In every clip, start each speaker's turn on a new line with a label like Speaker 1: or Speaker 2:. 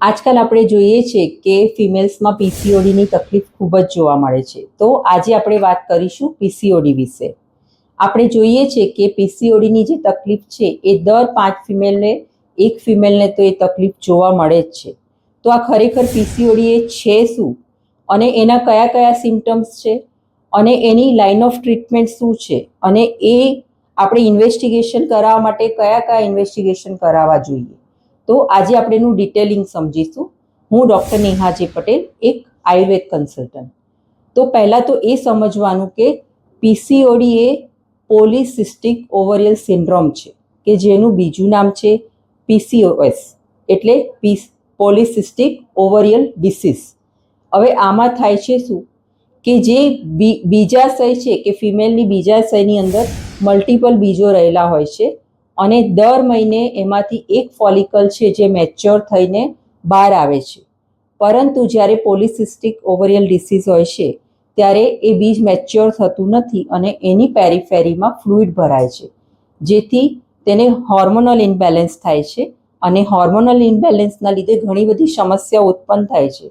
Speaker 1: આજકાલ આપણે જોઈએ છે કે ફિમેલ્સમાં પીસીઓડીની તકલીફ ખૂબ જ જોવા મળે છે. તો આજે આપણે વાત કરીશું પીસીઓડી વિશે. આપણે જોઈએ છે કે પીસીઓડીની જે તકલીફ છે એ દર પાંચ ફિમેલને એક ફિમેલને તો એ તકલીફ જોવા મળે જ છે. તો આ ખરેખર પીસીઓડી એ છે શું? અને એના કયા કયા સિમ્ટમ્સ છે? અને એની લાઇન ઓફ ટ્રીટમેન્ટ શું છે? અને એ આપણે ઇન્વેસ્ટિગેશન કરાવવા માટે કયા કયા ઇન્વેસ્ટિગેશન કરાવવા જોઈએ? તો આજે આપણે એનું ડિટેલિંગ સમજીશું. હું ડૉક્ટર નેહાજી પટેલ, એક આયુર્વેદ કન્સલ્ટન્ટ તો પહેલાં તો એ સમજવાનું કે પીસીઓડી એ પોલિસિસ્ટિક ઓવરિયલ સિન્ડ્રોમ છે, કે જેનું બીજું નામ છે પીસીઓએસ એટલે પીસ પોલિસિસ્ટિક ઓવરિયલ ડિસીઝ હવે આમાં થાય છે શું? કે જે બી- બીજાશય છે, કે ફિમેલની બીજાશયની અંદર મલ્ટિપલ બીજો રહેલા હોય છે અને દર મહિને એમાંથી એક ફોલિકલ છે જે મેચ્યોર થઈને બહાર આવે છે. પરંતુ જ્યારે પોલિસિસ્ટિક ઓવરિયલ ડિસીઝ હોય છે, ત્યારે એ બીજ મેચ્યોર થતું નથી અને એની પેરીફેરીમાં ફ્લુઇડ ભરાય છે. જેથી તેને હોર્મોનલ ઇમ્બેલેન્સ થાય છે અને હોર્મોનલ ઇમ્બેલેન્સના લીધે ઘણી બધી સમસ્યાઓ ઉત્પન્ન થાય છે.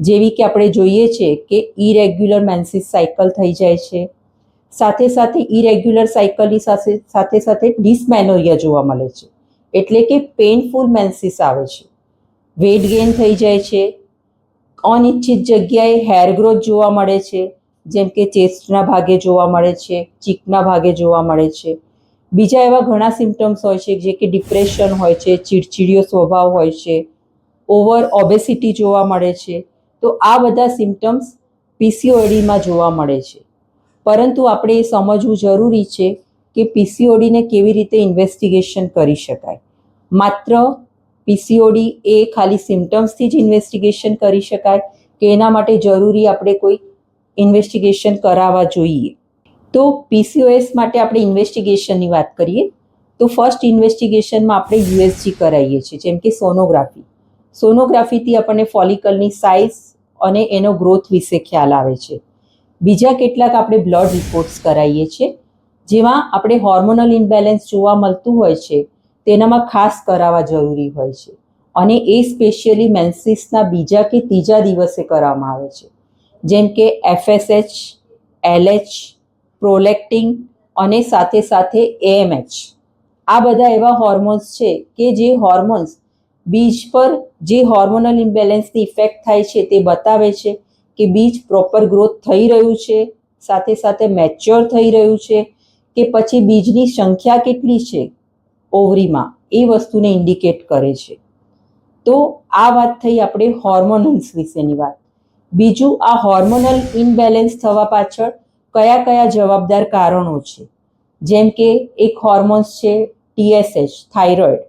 Speaker 1: જેવી કે આપણે જોઈએ છે કે ઇરેગ્યુલર મેન્સિસ સાયકલ થઈ જાય છે સાથે સાથે ઇરેગ્યુલર સાયકલની સાથે સાથે સાથે ડિસમેનોરિયા જોવા મળે છે. એટલે કે પેઇનફુલ મેન્સિસ આવે છે. વેટ ગેઇન થઈ જાય છે. અનિચ્છિત જગ્યાએ હેર ગ્રોથ જોવા મળે છે. જેમ કે ચેસ્ટના ભાગે જોવા મળે છે, ચીકના ભાગે જોવા મળે છે. બીજા એવા ઘણા સિમ્ટમ્સ હોય છે, જે કે ડિપ્રેશન હોય છે, ચીડચીડિયો સ્વભાવ હોય છે ઓવર ઓબેસિટી જોવા મળે છે. તો આ બધા સિમ્ટમ્સ પીસીઓડીમાં જોવા મળે છે. પરંતુ આપણે એ સમજવું જરૂરી છે કે પીસીઓડીને કેવી રીતે ઇન્વેસ્ટિગેશન કરી શકાય. માત્ર પીસીઓડી એ ખાલી સિમ્ટમ્સથી જ ઇન્વેસ્ટિગેશન કરી શકાય કે એના માટે જરૂરી આપણે કોઈ ઇન્વેસ્ટિગેશન કરાવવા જોઈએ. તો પીસીઓએસ માટે આપણે ઇન્વેસ્ટિગેશનની વાત કરીએ. તો ફર્સ્ટ ઇન્વેસ્ટિગેશનમાં આપણે યુએસજી કરાવીએ છીએ, જેમ કે સોનોગ્રાફી સોનોગ્રાફીથી આપણને ફોલિકલની સાઇઝ અને એનો ગ્રોથ વિશે ખ્યાલ આવે છે. બીજા કેટલાક આપણે બ્લડ રિપોર્ટ્સ કરાવીએ છીએ, જેમાં આપણે હોર્મોનલ ઇમ્બેલેન્સ જોવા મળતું હોય છે, તેનામાં ખાસ કરાવવા જરૂરી હોય છે. અને એ સ્પેશિયલી મેન્સિસના બીજા કે ત્રીજા દિવસે કરવામાં આવે છે. જેમ કે એફએસએચ એલએચ પ્રોલેક્ટિંગ અને સાથે સાથે એએમએચ આ બધા એવા હોર્મોન્સ છે કે જે હોર્મોન્સ બીજ પર જે હોર્મોનલ ઇમ્બેલેન્સની ઇફેક્ટ થાય છે તે બતાવે છે કે બીજ પ્રોપર ગ્રોથ થઈ રહ્યું છે, સાથે સાથે મેચ્યોર થઈ રહ્યું છે, કે પછી બીજની સંખ્યા કેટલી છે, ઓવરીમાં એ વસ્તુને ઇન્ડિકેટ કરે છે. તો આ વાત થઈ આપણે હોર્મોનલ્સ વિશેની વાત. બીજું, આ હોર્મોનલ ઇનબેલેન્સ થવા પાછળ કયા કયા જવાબદાર કારણો છે? જેમ કે એક હોર્મોન્સ છે ટીએસએચ થાઇરોઇડ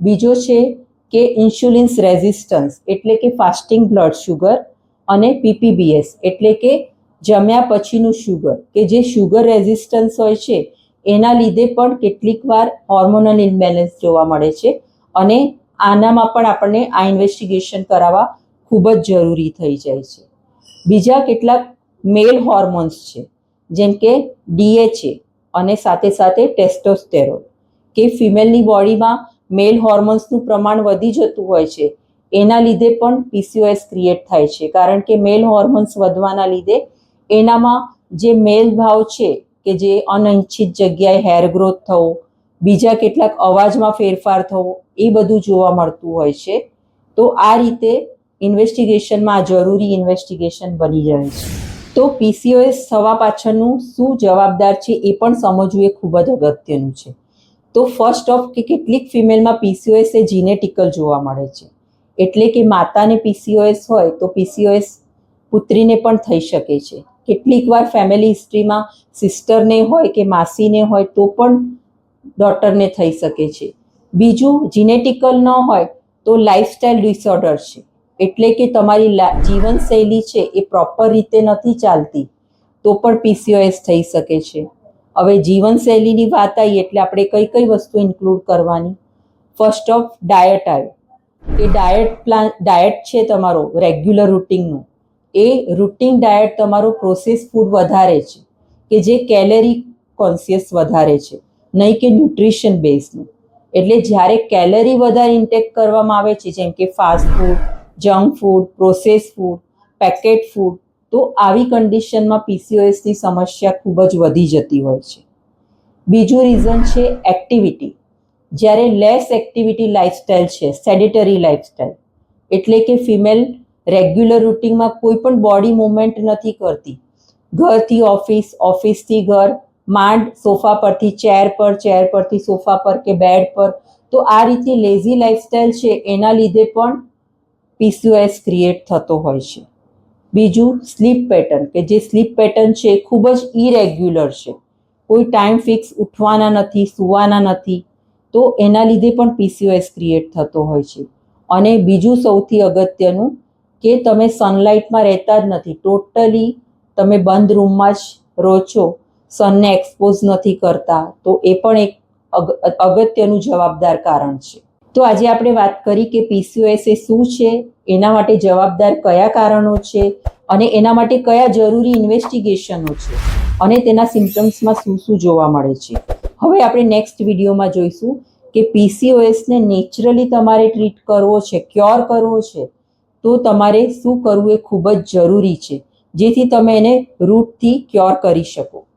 Speaker 1: બીજો છે કે ઇન્સ્યુલિન્સ રેઝિસ્ટન્સ એટલે કે ફાસ્ટિંગ બ્લડ શુગર અને પીપીબીએસ એટલે કે જમ્યા પછીનું શુગર કે જે શુગર રેઝિસ્ટન્સ હોય છે, એના લીધે પણ કેટલીક વાર હોર્મોનલ ઇમ્બેલેન્સ જોવા મળે છે અને આનામાં પણ આપણને આ ઇન્વેસ્ટિગેશન કરાવવા ખૂબ જ જરૂરી થઈ જાય છે. બીજા કેટલાક મેલ હોર્મોન્સ છે, જેમ કે ડીએચએ અને સાથે સાથે ટેસ્ટોસ્ટેરોન કે ફિમેલની બોડીમાં મેલ હોર્મોન્સનું પ્રમાણ વધી જતું હોય છે એના લીધે પણ પીસીઓએસ ક્રિએટ થાય છે. કારણ કે મેલ હોર્મોન્સ વધવાના લીધે એનામાં જે મેલ ભાવ છે કે જે અનિચ્છિત જગ્યાએ હેર ગ્રોથ થવો, બીજા કેટલાક અવાજમાં ફેરફાર થવો, એ બધું જોવા મળતું હોય છે. તો આ રીતે ઇન્વેસ્ટિગેશનમાં આ જરૂરી ઇન્વેસ્ટિગેશન બની જાય છે. તો પીસીઓએસ થવા પાછળનું શું જવાબદાર છે એ પણ સમજવું એ ખૂબ જ અગત્યનું છે. તો ફર્સ્ટ ઓફ કે કેટલીક ફિમેલમાં પીસીઓએસ એ જીનેટિકલ જોવા મળે છે. એટલે કે માતાને પીસીઓએસ હોય તો પીસીઓએસ પુત્રીને પણ થઈ શકે છે. કેટલીક વાર ફેમિલી હિસ્ટ્રીમાં સિસ્ટરને હોય કે માસીને હોય તો પણ ડોટરને થઈ શકે છે. બીજું જીનેટિકલ ન હોય તો લાઇફસ્ટાઇલ ડિસઓર્ડર છે. એટલે કે તમારી જીવનશૈલી છે એ પ્રોપર રીતે નથી ચાલતી, તો પણ પીસીઓએસ થઈ શકે છે. હવે જીવનશૈલીની વાત આવી એટલે આપણે કઈ કઈ વસ્તુ ઇન્ક્લુડ કરવાની? ફર્સ્ટ ઓફ ડાયટ આવે. કે ડાયટ પ્લાન ડાયટ છે તમારો રેગ્યુલર રૂટિનનું એ રૂટિન ડાયટ તમારો પ્રોસેસ ફૂડ વધારે છે, કે જે કેલેરી કોન્સિયસ વધારે છે, નહીં કે ન્યુટ્રિશન બેઝનું એટલે જ્યારે કેલરી વધારે ઇન્ટેક કરવામાં આવે છે, જેમ કે fast food junk food process food packet food તો આવી કન્ડિશનમાં પીસીઓએસની સમસ્યા ખૂબ જ વધી જતી હોય છે. બીજું રીઝન છે એક્ટિવિટી જ્યારે લેસ એક્ટિવિટી લાઇફસ્ટાઇલ છે સેડિટરી લાઇફસ્ટાઇલ એટલે કે ફિમેલ રેગ્યુલર રૂટિનમાં કોઈ પણ બોડી મુવમેન્ટ નથી કરતી. ઘરથી ઓફિસ ઓફિસથી ઘર, માંડ સોફા પરથી ચેર પર ચેર પરથી સોફા પર કે બેડ પર. તો આ રીતે લેઝી લાઇફસ્ટાઇલ છે, એના લીધે પણ પીસીઓએસ ક્રિએટ થતો હોય છે. બીજું સ્લીપ પેટર્ન કે જે સ્લીપ પેટર્ન છે ખૂબ જ ઇરેગ્યુલર છે. કોઈ ટાઈમ ફિક્સ ઉઠવાના નથી, સૂવાના નથી. તો એના લીધે પણ પીસીઓએસ ક્રિએટ થતો હોય છે. અને બીજું સૌથી અગત્યનું કે તમે સનલાઇટમાં રહેતા જ નથી. ટોટલી તમે બંધ રૂમમાં જ રહો છો. સનને એક્સપોઝ નથી કરતા. તો એ પણ એક અગત્યનું જવાબદાર કારણ છે. તો આજે આપણે વાત કરી કે પીસીઓએસ એ શું છે, એના માટે જવાબદાર કયા કારણો છે, અને એના માટે કયા જરૂરી ઇન્વેસ્ટિગેશનો છે, અને તેના સિમ્ટમ્સમાં શું શું જોવા મળે છે. હવે આપણે નેક્સ્ટ વિડીયોમાં જોઈશું કે પીસીઓએસને નેચરલી તમારે ટ્રીટ કરવો છે ક્યોર કરવો છે, તો તમારે શું કરવું એ ખૂબ જ જરૂરી છે, જેથી તમે એને રૂટથી ક્યોર કરી શકો.